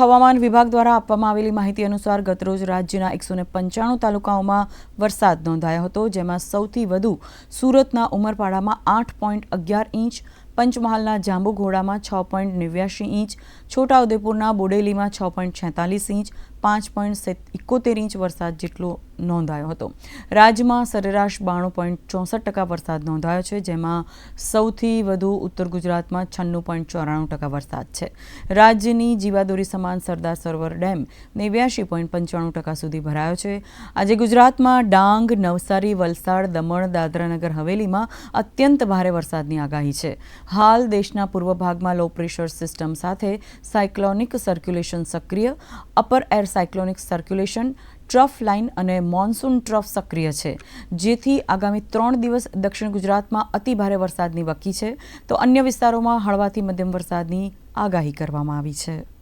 હવામાન વિભાગ દ્વારા આપવામાં આવેલી માહિતી અનુસાર ગતરોજ રાજ્યના એકસો પંચાણું તાલુકાઓમાં વરસાદ નોંધાયો હતો, જેમાં સૌથી વધુ સુરતના ઉમરપાડામાં આઠ પોઈન્ટ અગિયાર ઇંચ, પંચમહાલના જાંબુઘોડામાં છ પોઈન્ટ નેવ્યાશી ઇંચ, છોટાઉદેપુરના બોડેલીમાં છ પોઈન્ટ છેતાલીસ ઇંચ, પાંચ પોઈન્ટ ઇકોતેર ઇંચ વરસાદ જેટલો નોંધાયો હતો. રાજ્યમાં સરેરાશ બાણું પોઈન્ટ ચોસઠ ટકા વરસાદ નોંધાયો છે, જેમાં સૌથી વધુ ઉત્તર ગુજરાતમાં છન્નું પોઈન્ટ ચોરાણું ટકા વરસાદ છે. રાજ્યની જીવાદોરી સમાન સરદાર સરોવર ડેમ નેવ્યાશી પોઈન્ટ પંચાણું ટકા સુધી ભરાયો છે. આજે ગુજરાતમાં ડાંગ, નવસારી, વલસાડ, દમણ, દાદરાનગર, હવેલીમાં અત્યંત ભારે વરસાદની આગાહી છે. હાલ દેશના પૂર્વ ભાગમાં લો પ્રેશર સિસ્ટમ સાથે સાયક્લોનિક સર્ક્યુલેશન સક્રિય upper air cyclonic circulation trough line અને મોન્સૂન ટ્રફ સક્રિય છે. જેથી આગામી ત્રણ દિવસ દક્ષિણ ગુજરાતમાં અતિભારે વરસાદની વકી છે. તો અન્ય વિસ્તારોમાં હળવાથી મધ્યમ વરસાદની આગાહી કરવામાં આવી છે.